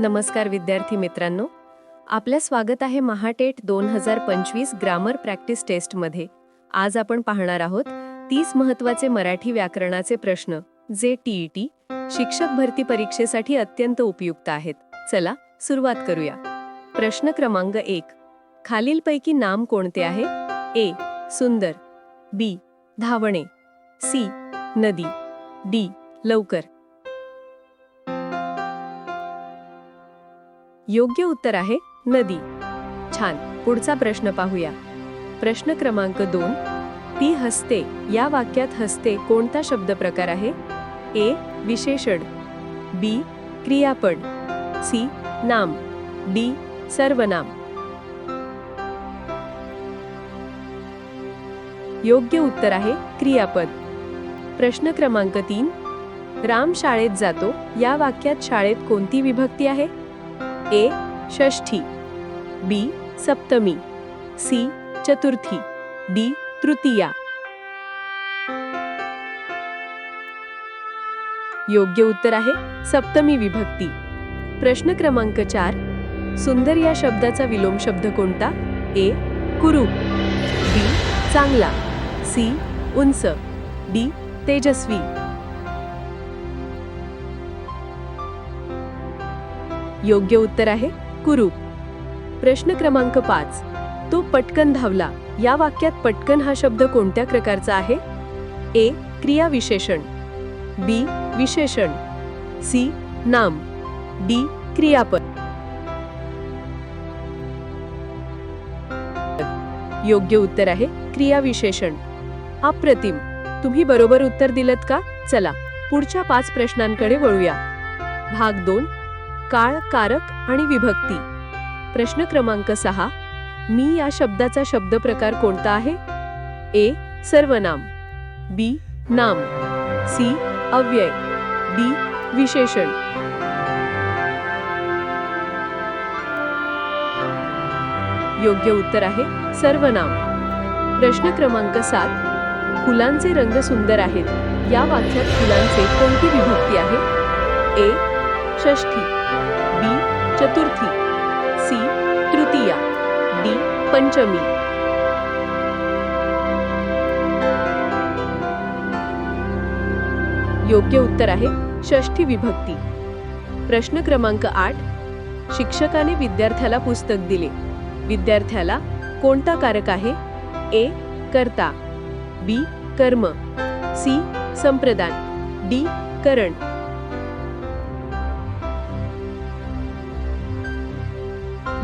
नमस्कार विद्यार्थी मित्रांनो. आपल्या स्वागत आहे महाटेट दोन हजार पंचवीस ग्रामर प्रॅक्टिस टेस्टमध्ये. आज आपण पाहणार आहोत तीस महत्त्वाचे मराठी व्याकरणाचे प्रश्न जे टीईटी शिक्षक भरती परीक्षेसाठी अत्यंत उपयुक्त आहेत. चला सुरुवात करूया. प्रश्न क्रमांक एक. खालीलपैकी नाम कोणते आहे? ए. सुंदर. बी. धावणे. सी. नदी. डी. लवकर. योग्य उत्तर आहे नदी. छान. पुढचा प्रश्न पाहूया. प्रश्न क्रमांक दोन. ती हसते या वाक्यात हसते कोणता शब्द प्रकार आहे? ए विशेषण. बी क्रियापद. सी नाम. डी सर्वनाम. योग्य उत्तर आहे क्रियापद. प्रश्न क्रमांक तीन. राम शाळेत जातो. या वाक्यात शाळेत कोणती विभक्ती आहे? ए षष्ठी. बी सप्तमी. सी चतुर्थी. डी तृतीया. योग्य उत्तर आहे सप्तमी विभक्ती. प्रश्न क्रमांक चार. सुंदर या शब्दाचा विलोम शब्द कोणता? ए कुरूप. बी चांगला. सी उंच. डी तेजस्वी. योग्य उत्तर आहे कुरूप. प्रश्न क्रमांक पाच. तो पटकन धावला. या वाक्यात पटकन हा शब्द कोणत्या प्रकारचा आहे? ए. क्रिया विशेषण. बी. विशेषण. सी. नाम. डी. क्रियापद. योग्य उत्तर आहे क्रिया विशेषण. अप्रतिम. तुम्ही बरोबर उत्तर दिलत का? चला. पुढच्या पाच प्रश्नांकडे वळूया. भाग दोन. काळ कारक आणि विभक्ती. प्रश्न क्रमांक सहा. मी या शब्दाचा शब्द प्रकार कोणता आहे? ए. सर्वनाम. बी. नाम. सी. अव्यय. डी. विशेषण. योग्य उत्तर आहे सर्वनाम. प्रश्न क्रमांक सात. फुलांचे रंग सुंदर आहेत. या वाक्यात फुलांचे कोणती विभक्ती आहे? ए. षष्ठी. चतुर्थी. सी. तृतीया. डी. पंचमी. योग्य उत्तर आहे षष्ठी विभक्ती. प्रश्न क्रमांक आठ. शिक्षकाने विद्यार्थ्याला पुस्तक दिले. विद्यार्थ्याला कोणता कारक आहे? ए. कर्ता. बी. कर्म. सी. संप्रदान. डी. करण.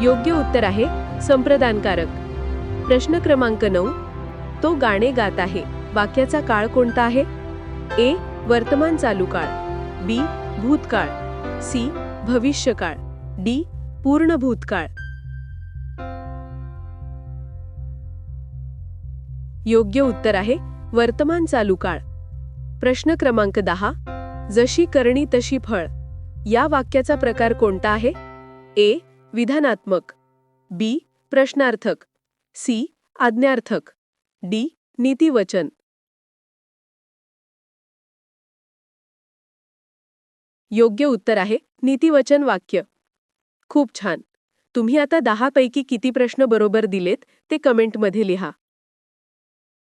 योग्य उत्तर आहे संप्रदानकारक. प्रश्न क्रमांक नऊ. तो गाणे गात आहे. वाक्याचा काळ कोणता आहे? ए. वर्तमान चालू काळ. बी. भूतकाळ. सी. भविष्यकाळ. डी. पूर्ण भूतकाळ. योग्य उत्तर आहे वर्तमान चालू काळ. प्रश्न क्रमांक दहा. जशी करणी तशी फळ. या वाक्याचा प्रकार कोणता आहे? ए. विधानात्मक. बी, प्रश्नार्थक. सी, आज्ञार्थक. डी, नीतिवचन. योग्य उत्तर आहे नीतिवचन वाक्य. खूप छान. तुम्ही आता दहापैकी किती प्रश्न बरोबर दिलेत ते कमेंटमध्ये लिहा.